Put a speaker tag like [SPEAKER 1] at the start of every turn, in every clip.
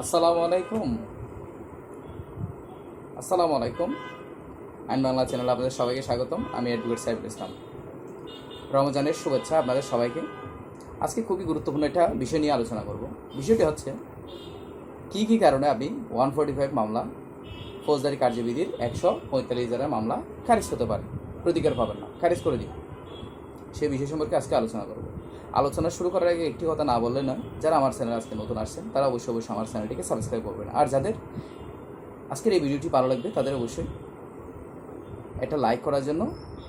[SPEAKER 1] আসসালামু আলাইকুম। আসসালামু আলাইকুম। আইন বাংলা চ্যানেল আপনাদের সবাইকে স্বাগতম। আমি অ্যাডভোকেট সাইফুল ইসলাম। রমজানের শুভেচ্ছা আপনাদের সবাইকে। আজকে খুবই গুরুত্বপূর্ণ একটা বিষয় নিয়ে আলোচনা করব। বিষয়টি হচ্ছে, কি কি কারণে আপনি ওয়ান ফোর্টি ফাইভ মামলা, ফৌজদারি কার্যবিধির একশো পঁয়তাল্লিশ ধারার মামলা খারিজ হতে পারে প্রতিকার পাবেন না। খারিজ করে দিন। সেই বিষয় সম্পর্কে আজকে আলোচনা করব। আলোচনা শুরু করার আগে একটি কথা না বললে নয়, যারা আমার চ্যানেল আজকে নতুন আসছেন, তারা অবশ্যই অবশ্যই আমার চ্যানেলটিকে সাবস্ক্রাইব করবেন। আর যাদের আজকের এই ভিডিওটি ভালো লাগবে, তাদের অবশ্যই একটা লাইক করার জন্য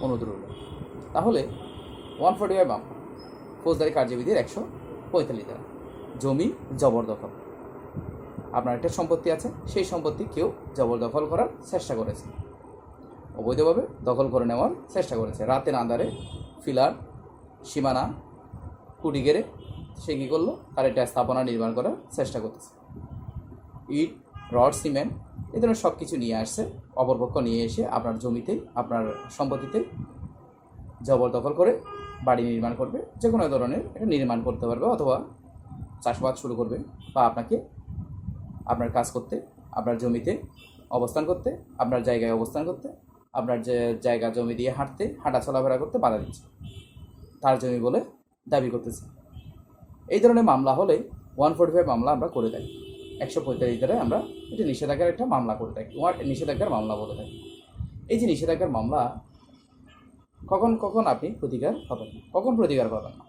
[SPEAKER 1] অনুরোধ রইল। তাহলে ওয়ান ফোর্টি ফাইভ মামলা ফৌজদারি কার্যবিধির একশো পঁয়তাল্লিশ ধারা, জমি জবরদখল। আপনার একটা সম্পত্তি আছে, সেই সম্পত্তি কেউ জবরদখল করার চেষ্টা করেছে। অবৈধভাবে দখল করে নেওয়ার চেষ্টা করেছে। রাতের আন্ধারে ফিলার, সীমানা কুটি গেড়ে সে কী করল? তার একটা স্থাপনা নির্মাণ করার চেষ্টা করতেছে। ইট, রড, সিমেন্ট, এ ধরনের সব কিছু নিয়ে আসছে, অপরপক্ষ নিয়ে এসে আপনার জমিতে, আপনার সম্পত্তিতে জবরদখল করে বাড়ি নির্মাণ করবে যে কোনো ধরনের এটা নির্মাণ করতে পারবে অথবা চাষবাস শুরু করবে বা আপনাকে আপনার কাজ করতে, আপনার জমিতে অবস্থান করতে, আপনার জায়গায় অবস্থান করতে, আপনার যে জায়গা জমি দিয়ে হাঁটতে হাঁটা চলাফেরা করতে বাধা দিচ্ছে। তার জমি বলে দাবি করতেছে। এই ধরনের মামলা হলে ওয়ান ফোর্টি ফাইভ মামলা আমরা করে থাকি। একশো পঁয়তাল্লিশ ধারায় আমরা এটা নিষেধাজ্ঞার একটা মামলা করে থাকি, ওয়ান নিষেধাজ্ঞার মামলা বলে থাকি। এই যে নিষেধাজ্ঞার মামলা, কখন কখন আপনি প্রতিকার পাবেন? না কখন প্রতিকার পাবেন? না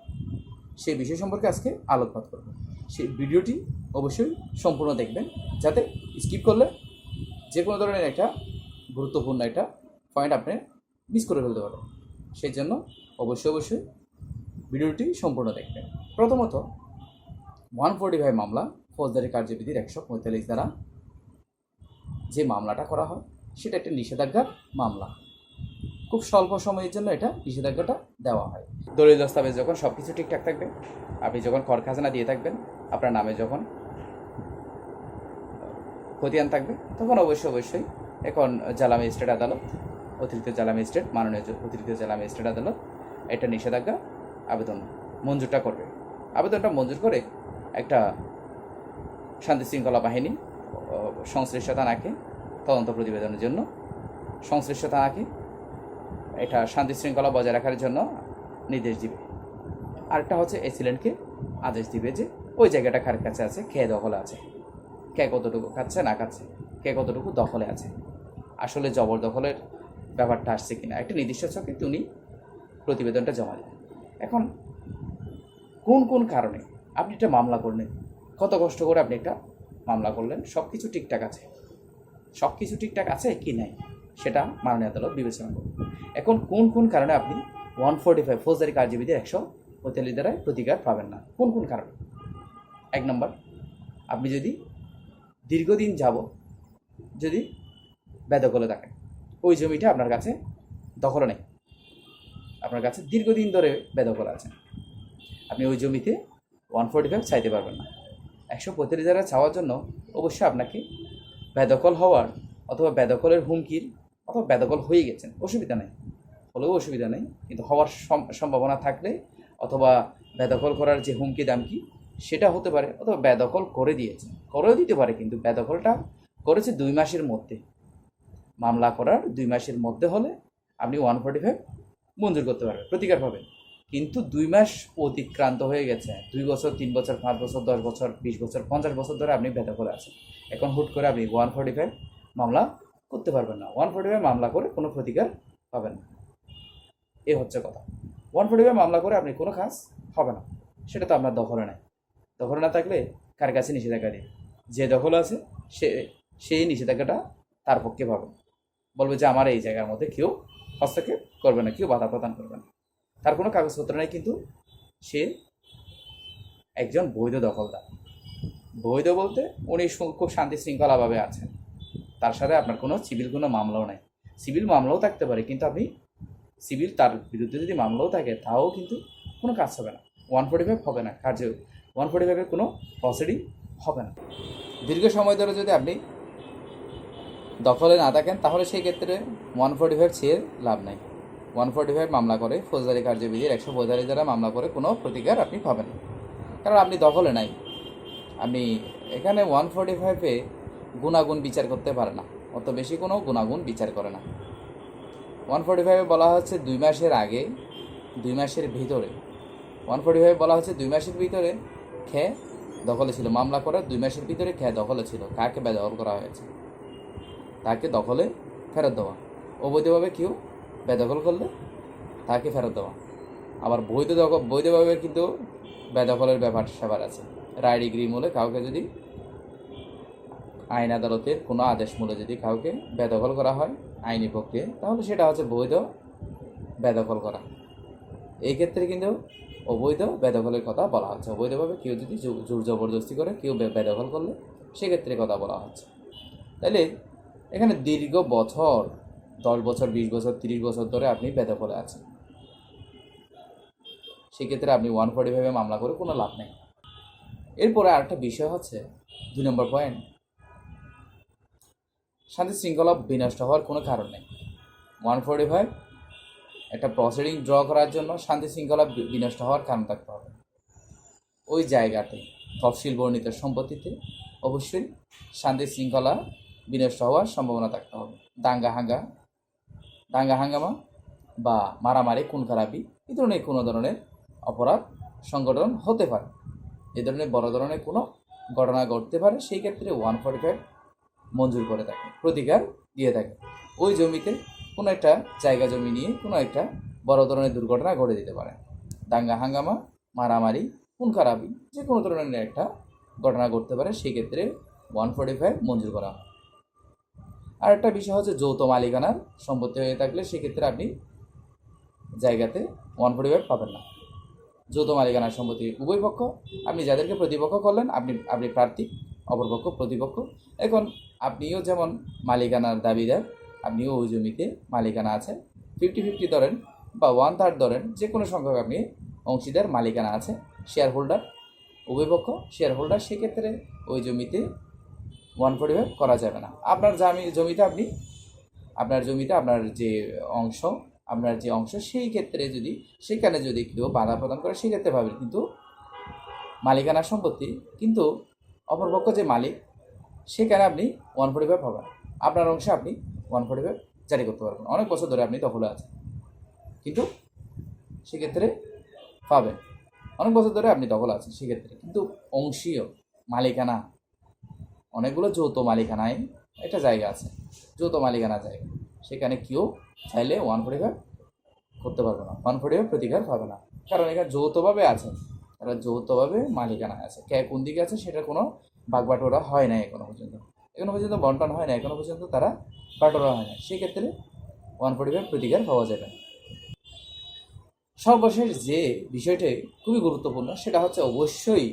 [SPEAKER 1] সেই বিষয় সম্পর্কে আজকে আলোকপাত করব। সেই ভিডিওটি অবশ্যই সম্পূর্ণ দেখবেন, যাতে স্কিপ করলে যে কোনো ধরনের একটা গুরুত্বপূর্ণ একটা পয়েন্ট আপনি মিস করে ফেলতে পারেন। সেই জন্য অবশ্যই অবশ্যই ভিডিওটি সম্পূর্ণ দেখবেন। প্রথমত ওয়ান ফোর্টি ফাইভ মামলা ফৌজদারি কার্যবিধির একশো পঁয়তাল্লিশ দ্বারা যে মামলাটা করা হয়, সেটা একটা নিষেধাজ্ঞার মামলা। খুব স্বল্প সময়ের জন্য এটা নিষেধাজ্ঞাটা দেওয়া হয়। দলিল দস্তাবেজ যখন সব কিছু ঠিকঠাক থাকবে, আপনি যখন কর খাজনা দিয়ে থাকবেন, আপনার নামে যখন খতিয়ান থাকবে, তখন অবশ্যই অবশ্যই এখন জেলা ম্যাজিস্ট্রেট আদালত, অতিরিক্ত জেলা ম্যাজিস্ট্রেট, মাননীয় অতিরিক্ত জেলা ম্যাজিস্ট্রেট আদালত এটা নিষেধাজ্ঞা আবেদন মঞ্জুরটা করবে। আবেদনটা মঞ্জুর করে একটা শান্তি শৃঙ্খলা বাহিনী সংশ্লিষ্ট থানাকে তদন্ত প্রতিবেদনের জন্য, সংশ্লিষ্ট থানাকে এটা শান্তি শৃঙ্খলা বজায় রাখার জন্য নির্দেশ দিবে। আরেকটা হচ্ছে এসিলেন্টকে আদেশ দিবে যে ওই জায়গাটা কার কাছে আছে, কে দখলে আছে, কে কতটুকু খাচ্ছে, না খাচ্ছে, কে কতটুকু দখলে আছে। আসলে জবরদখলের ব্যাপারটা আসছে কিনা, একটা নির্দিষ্ট ছকে তিনি প্রতিবেদনটা জমা দেবেন। এখন কোন কোন কারণে আপনি একটা মামলা করলেন? কত কষ্ট করে আপনি একটা মামলা করলেন? সব কিছু ঠিকঠাক আছে। সব কিছু ঠিকঠাক আছে কি নাই? সেটা মাননীয় আদালত বিবেচনা করবে এখন কোন কোন কারণে আপনি ওয়ান ফোর্টি ফাইভ ফৌজদারি কার্যবিধি একশো পঁয়তাল্লিশ দ্বারায় প্রতিকার পাবেন না? কোন কোন কারণে? এক নম্বর, আপনি যদি দীর্ঘদিন যাব যদি বেদখলে থাকেন, ওই জমিটা আপনার কাছে দখলে নেই। আপনার কাছে দীর্ঘদিন ধরে বেদখল আছে। আপনি ওই জমিতে ওয়ান ফোর্টি ফাইভ চাইতে পারবেন না। একশো পঁয়তাল্লিশ দ্বারা চাওয়ার জন্য অবশ্যই আপনাকে বেদখল হওয়ার অথবা বেদখলের হুমকির অথবা বেদখল হয়ে গেছেন, অসুবিধা নেই। হলেও অসুবিধা নেই, কিন্তু হওয়ার সম- সম্ভাবনা থাকলে অথবা বেদখল করার যে হুমকি দামকি, সেটা হতে পারে অথবা বেদখল করে দিয়েছে করেও দিতে পারে, কিন্তু বেদখলটা করেছে দুই মাসের মধ্যে। মামলা করার দুই মাসের মধ্যে হলে আপনি ওয়ান ফোর্টি ফাইভ মঞ্জুর করতে পারবেন প্রতিকার পাবেন কিন্তু দুই মাস অতিক্রান্ত হয়ে গেছে। দুই বছর, তিন বছর, পাঁচ বছর, দশ বছর, বিশ বছর, পঞ্চাশ বছর ধরে আপনি বেদখলে আছেন। এখন হুট করে আপনি ওয়ান ফোর্টি ফাইভ মামলা করতে পারবেন না। ওয়ান ফোর্টি ফাইভ মামলা করে কোনো প্রতিকার পাবেন না। এ হচ্ছে কথা। ওয়ান ফোর্টি ফাইভ মামলা করে আপনি কোনো কাজ হবে না। সেটা তো আপনার দখলে নেই। দখলে না থাকলে কার কাছে নিষেধাজ্ঞা দিন যে দখল আছে সে, সেই নিষেধাজ্ঞাটা তার পক্ষে পাবে। বলবে যে আমার এই জায়গার মধ্যে কেউ হস্তক্ষেপ করবে না, কেউ বাধা প্রদান করবে না। তার কোনো কাগজপত্র নেই, কিন্তু সে একজন বৈধ দখলদার। বৈধ বলতে উনি খুব শান্তি শৃঙ্খলাভাবে আছেন। তার সাথে আপনার কোনো সিভিল কোনো মামলাও নাই। সিভিল মামলাও থাকতে পারে, কিন্তু আপনি সিভিল তার বিরুদ্ধে যদি মামলাও থাকে, তাও কিন্তু কোনো কাজ হবে না। ওয়ান ফোর্টি ফাইভ হবে না, কার্য ওয়ান ফোর্টি ফাইভের কোনো প্রসিডিং হবে না। দীর্ঘ সময় ধরে যদি আপনি দখলে না থাকেন, তাহলে সেই ক্ষেত্রে ওয়ান ফোর্টি ফাইভ চেয়ে লাভ নাই। ওয়ান ফোর্টি ফাইভ মামলা করে ফৌজদারি কার্যবিধির একশো পঁয়তাল্লিশ দ্বারা মামলা করে কোনো প্রতিকার আপনি পাবেন না। কারণ আপনি দখলে নাই। আপনি এখানে ওয়ান ফোর্টি ফাইভে গুণাগুণ বিচার করতে পারে না। অত বেশি কোনো গুণাগুণ বিচার করে না। ওয়ান ফোর্টি ফাইভে বলা হচ্ছে দুই মাসের আগে, দুই মাসের ভিতরে। ওয়ান ফোর্টি ফাইভে বলা হচ্ছে দুই মাসের ভিতরে খেয়ে দখলে ছিল। মামলা করার দুই মাসের ভিতরে খেয়ে দখলে ছিল। কাকে বেদখল করা হয়েছে? তাকে দখলে ফেরত দেওয়া। অবৈধভাবে কেউ বেদখল করলে তাকে ফেরত দেওয়া। আবার বৈধ দখল বৈধভাবে কিন্তু বেদখলের ব্যাপার স্যাপার আছে। রায় ডিগ্রি মূলে কাউকে যদি আইন আদালতের কোনো আদেশ মূলে যদি কাউকে বেদখল করা হয়, আইনি প্রক্রিয়া তাহলে সেটা হচ্ছে বৈধ বেদখল করা। এই ক্ষেত্রে কিন্তু অবৈধ বেদখলের কথা বলা হচ্ছে। অবৈধভাবে কেউ যদি জোর জবরদস্তি করে কেউ বেদখল করলে, সেক্ষেত্রে কথা বলা হচ্ছে। তাইলে এখানে দীর্ঘ বছর, দশ বছর, বিশ বছর, তিরিশ বছর ধরে আপনি বেদখলে আছেন। সেক্ষেত্রে আপনি ওয়ান ফোর্টি ফাইভে মামলা করে কোনো লাভ নেই। এরপরে আরেকটা বিষয় হচ্ছে, দুই নম্বর পয়েন্ট শান্তি শৃঙ্খলা বিনষ্ট হওয়ার কোনো কারণ নেই। ওয়ান ফোর্টি ফাইভ একটা প্রসিডিং ড্র করার জন্য শান্তি শৃঙ্খলা বিনষ্ট হওয়ার কারণ থাকতে হবে। ওই জায়গাতে তফসিল বর্ণিত সম্পত্তিতে অবশ্যই শান্তি শৃঙ্খলা বিনষ্ট হওয়ার সম্ভাবনা থাকতে হবে দাঙ্গা হাঙ্গা দাঙ্গা হাঙ্গামা বা মারামারি খুন খারাপি এই ধরনের কোনো ধরনের অপরাধ সংগঠন হতে পারে। এ ধরনের বড় ধরনের কোনো ঘটনা ঘটতে পারে, সেই ক্ষেত্রে ওয়ান ফর্টি ফাইভ মঞ্জুর করে থাকে, প্রতিকার দিয়ে থাকে। ওই জমিতে কোনো একটা জায়গা জমি নিয়ে কোনো একটা বড় ধরনের দুর্ঘটনা ঘটে দিতে পারে। দাঙ্গা হাঙ্গামা মারামারি খুন খারাপি যে কোনো ধরনের একটা ঘটনা ঘটতে পারে, সেই ক্ষেত্রে ওয়ান ফোর্টি ফাইভ মঞ্জুর করা হয়। আর একটা বিষয় হচ্ছে যৌথ মালিকানার সম্পত্তি হয়ে থাকলে সেক্ষেত্রে আপনি জায়গাতে ওয়ান ফোর্টি ফাইভ পাবেন না। যৌথ মালিকানার সম্পত্তি উভয় পক্ষ, আপনি যাদেরকে প্রতিপক্ষ করলেন, আপনি আপনি প্রার্থী অপরপক্ষ প্রতিপক্ষ। এখন আপনিও যেমন মালিকানার দাবিদার, আপনিও ওই জমিতে মালিকানা আছে। ফিফটি ফিফটি ধরেন বা ওয়ান থার্ড ধরেন, যে কোনো সংখ্যক আপনি অংশীদার মালিকানা আছে শেয়ার হোল্ডার উভয় পক্ষ শেয়ার হোল্ডার সেক্ষেত্রে ওই জমিতে ওয়ান ফোর্টি ফাইভ করা যাবে না। আপনার জামি জমিতে আপনি, আপনার জমিতে আপনার যে অংশ, আপনার যে অংশ সেই ক্ষেত্রে যদি, সেখানে যদি কেউ বাধা প্রদান করে সেক্ষেত্রে পাবেন কিন্তু মালিকানা সম্পত্তি, কিন্তু অপরপক্ষ যে মালিক, সেখানে আপনি ওয়ান ফোর্টি ফাইভ পাবেন। আপনার অংশে আপনি ওয়ান ফোর্টি ফাইভ জারি করতে পারবেন। অনেক বছর ধরে আপনি দখলে আছেন। কিন্তু সেক্ষেত্রে পাবেন। অনেক বছর ধরে আপনি দখল আছেন সেক্ষেত্রে। কিন্তু অংশীয় মালিকানা অনেকগুলো যৌথ মালিকানায় একটা জায়গা আছে। যৌথ মালিকানা জায়গা। সেখানে কেউ চাইলে ওয়ান ফোর্টি ফাইভ করতে পারবে না। ওয়ান ফোর্টি ফাইভ প্রতিকার পাবে না। কারণ এখানে যৌথভাবে আছে। তারা যৌথভাবে মালিকানা আছে। কে কোন দিকে আছে সেটা কোনো বাগবাটোরা হয় না এখনও পর্যন্ত। এখনও পর্যন্ত বন্টন হয় না। এখনও পর্যন্ত তারা বাটোরা হয় না। সেক্ষেত্রে ওয়ান ফোর্টি ফাইভ প্রতিকার পাওয়া যাবে। সর্বশেষ যে বিষয়টি খুবই গুরুত্বপূর্ণ, সেটা হচ্ছে অবশ্যই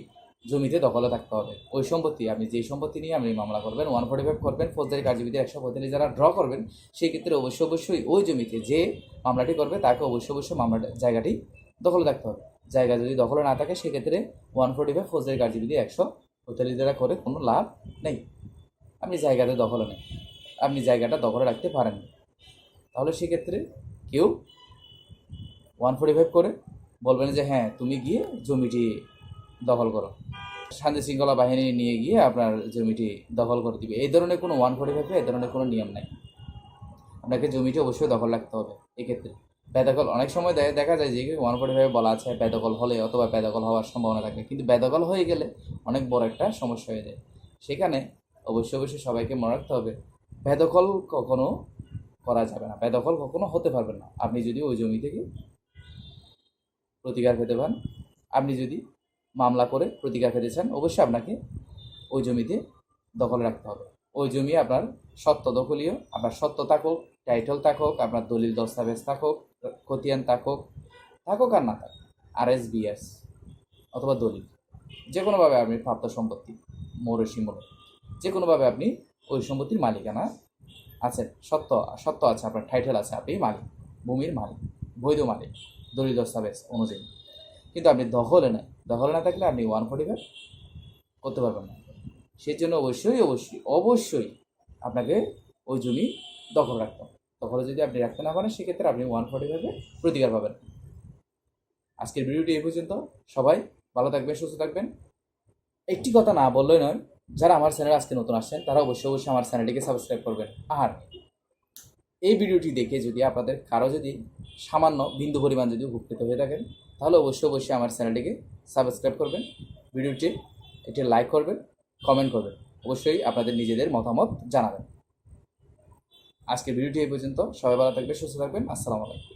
[SPEAKER 1] জমিতে দখলে থাকতে হবে। ওই সম্পত্তি, আপনি যেই সম্পত্তি নিয়ে আপনি মামলা করবেন ওয়ান ফোর্টি ফাইভ করবেন, ফৌজদারি কার্যবিধি একশো পঁয়তাল্লিশ যারা ড্র করবেন, সেই ক্ষেত্রে অবশ্যই অবশ্যই ওই জমিতে যে মামলাটি করবে, তাকে অবশ্যই অবশ্যই মামলা জায়গাটি দখলে থাকতে হবে। জায়গা যদি দখলে না থাকে, সেক্ষেত্রে ওয়ান ফোর্টি ফাইভ ফৌজদারি কার্যবিধি একশো পঁয়তাল্লিশ দ্বারা করে, কোনো লাভ নেই। আপনি জায়গাতে দখলে নেই। আপনি জায়গাটা দখলে রাখতে পারেন তাহলে সেক্ষেত্রে কেউ ওয়ান ফোর্টি ফাইভ করে বলবেন যে হ্যাঁ তুমি গিয়ে জমিটি দখল করো। শান্তি শৃঙ্খলা বাহিনী নিয়ে গিয়ে আপনার জমিটি দখল করে দিবে। এই ধরনের কোনো ওয়ান ফোর্টি ফাইভে এই ধরনের কোনো নিয়ম নাই। আপনাকে জমিটি অবশ্যই দখল রাখতে হবে এক্ষেত্রে। বেদখল, অনেক সময় দেখা যায় যে ওয়ান ফোর্টি ফাইভে বলা আছে বেদখল হলে অথবা বেদখল হওয়ার সম্ভাবনা থাকে। কিন্তু বেদখল হয়ে গেলে অনেক বড় একটা সমস্যা হয়ে যায়। সেখানে অবশ্যই অবশ্যই সবাইকে মনে রাখতে হবে, বেদখল কখনো করা যাবে না। বেদখল কখনো হতে পারবে না। আপনি যদি ওই জমি থেকে প্রতিকার পেতে পান আপনি যদি মামলা করে প্রতিকার চান অবশ্যই আপনাকে ওই জমিতে দখলে রাখতে হবে। ওই জমি আপনার সত্য দখলীয়, আপনার সত্য থাকুক টাইটল থাকুক, আপনার দলিল দস্তাবেজ থাকুক, খতিয়ান থাকুক থাকুক আর না থাকুক আর এস বিএস অথবা দলিল। যে কোনোভাবে আপনি প্রাপ্ত সম্পত্তি মৌরসি মূলক যে কোনোভাবে আপনি ওই সম্পত্তির মালিকানা আছেন। সত্য সত্য আছে, আপনার টাইটেল আছে, আপনি মালিক, ভূমির মালিক, বৈধ মালিক, দলিল দস্তাবেজ অনুযায়ী। কিন্তু আপনি দখলে নেই। দখলে না থাকলে আপনি ওয়ান ফোর্টি ফাইভ করতে পারবেন না। সেই জন্য অবশ্যই অবশ্যই অবশ্যই আপনাকে ওই জমি দখল রাখতে হবে। দখলে যদি আপনি রাখতে না পারেন, সেক্ষেত্রে আপনি ওয়ান ফোর্টি ফাইভে প্রতিকার পাবেন। আজকের ভিডিওটি এই পর্যন্ত। সবাই ভালো থাকবেন, সুস্থ থাকবেন। একটি কথা না বললেই নয়, যারা আমার চ্যানেল আজকে নতুন আসছেন, তারা অবশ্যই অবশ্যই আমার চ্যানেলটিকে সাবস্ক্রাইব করবেন। আর এই ভিডিওটি দেখে যদি আপনাদের কারও যদি সামান্য বিন্দু পরিমাণ যদি উপকৃত হয়ে থাকেন, তাহলে অবশ্যই অবশ্যই আমার চ্যানেলটিকে সাবস্ক্রাইব করবেন ভিডিওটি এটি লাইক করবেন কমেন্ট করবেন, অবশ্যই আপনাদের নিজেদের মতামত জানাবেন। আজকের ভিডিওটি এই পর্যন্ত, সবাই ভালো থাকবেন, সুস্থ থাকবেন, আসসালামু আলাইকুম।